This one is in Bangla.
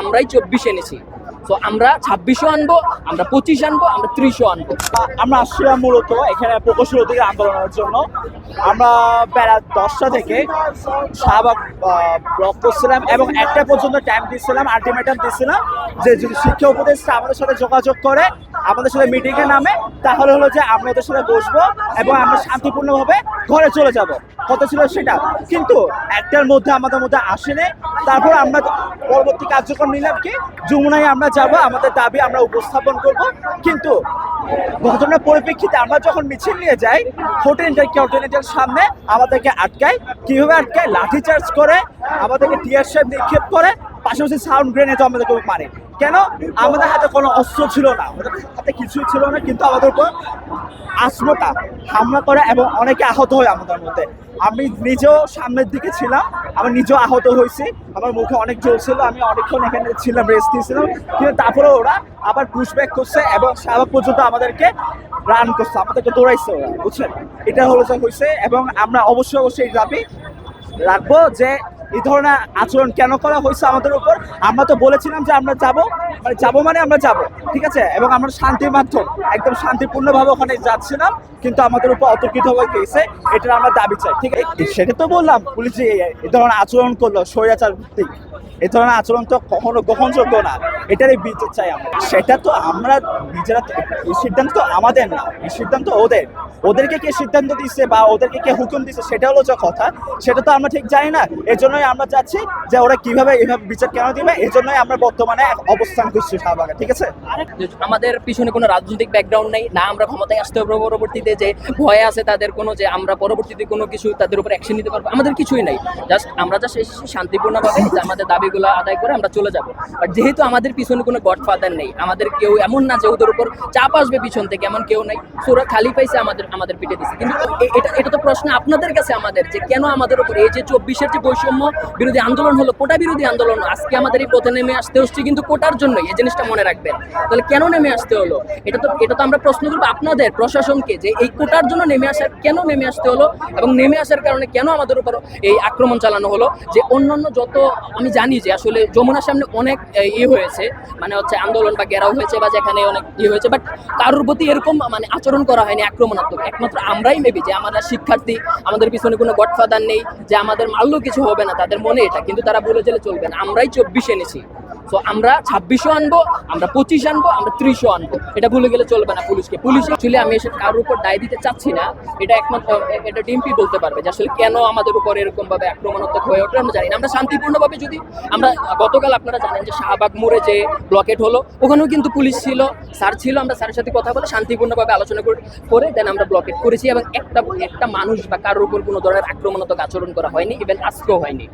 আমরাই চব্বিশ এনেছি। তো আমরা ছাব্বিশও আনব, আমরা পঁচিশ আনব, আমরা ত্রিশও আনব। আমরা আসছিলাম মূলত, এখানে প্রকৌশল অধিকার আন্দোলনের জন্য। আমরা বেলা দশটা থেকে শাহবাগ ব্লক করছিলাম এবং একটা পর্যন্ত টাইম দিচ্ছিলাম আলটিমেটাম দিচ্ছিলাম যে যদি শিক্ষা উপদেষ্টা আমাদের সাথে যোগাযোগ করে, আমাদের সাথে মিটিংয়ে নামে, তাহলে হলো যে আমরা ওদের সাথে বসবো এবং আমরা শান্তিপূর্ণভাবে ঘরে চলে যাব। কত ছিল সেটা। কিন্তু একটার মধ্যে আমাদের মধ্যে আসেনি। তারপর আমরা পরবর্তী কার্যক্রম নিলাম কি? যমুনায় আমরা যাব, আমাদের দাবি আমরা উপস্থাপন করব। কিন্তু ঘটনার পরিপ্রেক্ষিতে আমরা যখন মিছিল নিয়ে যাই, হোটেল হোটেলের সামনে আমাদেরকে আটকায়, কীভাবে আটকায়? লাঠি চার্জ করে, আমাদেরকে টিয়ার শেপ নিক্ষেপ করে, পাশাপাশি সাউন্ড গ্রেনেড আমাদেরকে মারে। কেন? আমাদের হাতে কোনো অস্ত্র ছিল না। আমাদের হাতে কিছুই ছিল না, কিন্তু আমাদের উপর আশ্রতা হামলা করে এবং অনেকে আহত হয় আমাদের মধ্যে। আমি নিজেও সামনের দিকে ছিলাম, আমি নিজেও আহত হয়েছি। আমার মুখে অনেক ছিল, আমি অনেকক্ষণ এখানে ছিলাম রেস্ট নিয়েছিলাম। কিন্তু তারপরে ওরা আবার পুশব্যাক করছে এবং সারা পর্যন্ত আমাদেরকে রান করছে, আমাদেরকে দৌড়াইছে ওরা, বুঝছেন? এটা হলো যে হয়েছে এবং আমরা অবশ্যই অবশ্যই দাবি রাখব যে এই ধরনের আচরণ কেন করা হয়েছে আমাদের উপর? আমরা তো বলেছিলাম যে আমরা যাব মানে যাব মানে আমরা যাব ঠিক আছে? এবং আমরা শান্তির মাধ্যম একদম শান্তিপূর্ণভাবে ওখানে যাচ্ছিলাম কিন্তু আমাদের উপর অতর্কিত হয়ে গেছে এটার আমরা দাবি চাই ঠিক আছে? সেটা তো বললাম পুলিশ যে এই- ধরনের আচরণ করল স্বৈরাচার ভিত্তিক এই ধরনের আচরণ তো কখনো গ্রহণযোগ্য না এটারই বিচার চাই আমরা। সেটা তো আমরা নিজেরা তো- এই সিদ্ধান্ত তো আমাদের না এই সিদ্ধান্ত ওদের। ওদেরকে কে সিদ্ধান্ত দিচ্ছে বা ওদেরকে কে হুকুম দিচ্ছে সেটা হলো যে কথা। সেটা তো আমরা ঠিক জানি না। এর জন্যই আমরা চাচ্ছি যে ওরা কীভাবে এইভাবে বিচার কেন দিবে এই জন্যই আমরা বর্তমানে অবস্থান করছি শাহবাগে, ঠিক আছে? আমাদের পিছনে কোনো রাজনৈতিক ব্যাকগ্রাউন্ড নেই, না আমরা ক্ষমতায় আসতে হবে পরবর্তীতে, যে ভয় আছে তাদের কোনো, যে আমরা পরবর্তীতে কোনো কিছু তাদের উপর অ্যাকশন নিতে পারব, আমাদের কিছুই নাই। জাস্ট আমরা জাস্ট এসেছি শান্তিপূর্ণভাবে আমাদের দাবিগুলো আদায় করে আমরা চলে যাব। বাট যেহেতু আমাদের পিছনে কোনো গডফাদার নেই, আমাদের কেউ এমন না যে ওদের উপর চাপ আসবে পিছন থেকে, এমন কেউ নাই। ওরা খালি পাইছে আমাদের আমাদের পিঠে দিচ্ছে কিন্তু এটা এটা তো প্রশ্ন আপনাদের কাছে আমাদের, যে কেন আমাদের উপর এই যে চব্বিশের যে বৈষম্য বিরোধী আন্দোলন হলো, কোটা বিরোধী আন্দোলন, আজকে আমাদের এই পথে নেমে আসতে হচ্ছে কিন্তু কোটার জন্যই, এই জিনিসটা মনে রাখবেন। তাহলে কেন নেমে আসতে হলো? এটা তো এটা তো আমরা প্রশ্ন করব আপনাদের, প্রশাসনকে, যে এই কোটার জন্য নেমে আসার কেন নেমে আসতে হলো এবং নেমে আসার কারণে কেন আমাদের উপর এই আক্রমণ চালানো হলো? যে অন্যান্য যত আমি জানি যে আসলে যমুনার সামনে অনেক ইয়ে হয়েছে মানে হচ্ছে আন্দোলন বা ঘেরাও হয়েছে বা যেখানে অনেক ইয়ে হয়েছে বাট কারোর প্রতি এরকম মানে আচরণ করা হয়নি, আক্রমণাত্মক। একমাত্র আমরাই মেবি যে আমাদের শিক্ষার্থী, আমাদের পিছনে কোনো গডফাদার নেই, যে আমাদের মারলেও কিছু হবে না, তাদের মনে এটা। কিন্তু তারা বলে চলে চলবে না। আমরাই চব্বিশ এনেছি। তো আমরা ছাব্বিশও আনব, আমরা পঁচিশ আনব, আমরা ত্রিশও আনব। এটা ভুলে গেলে চলবে না পুলিশকে। পুলিশ অ্যাকচুয়ালি আমি এসে কারোর উপর দায় দিতে চাচ্ছি না। এটা একমাত্র, এটা ডিএমপি বলতে পারবে যে আসলে কেন আমাদের উপর এরকম ভাবে আক্রমণাত্মক হয়ে ওঠে, আমরা জানি না। আমরা শান্তিপূর্ণভাবে যদি, আমরা গতকাল আপনারা জানেন যে শাহবাগ মোড়ে যে ব্লকেট হলো, ওখানেও কিন্তু পুলিশ ছিল, স্যার ছিল, আমরা স্যারের সাথে কথা বলে শান্তিপূর্ণভাবে আলোচনা করে করে দেন আমরা ব্লকেট করেছি এবং একটা একটা মানুষ বা কারোর উপর কোনো ধরনের আক্রমণাত্মক আচরণ করা হয়নি ইভেন আজকেও হয়নি।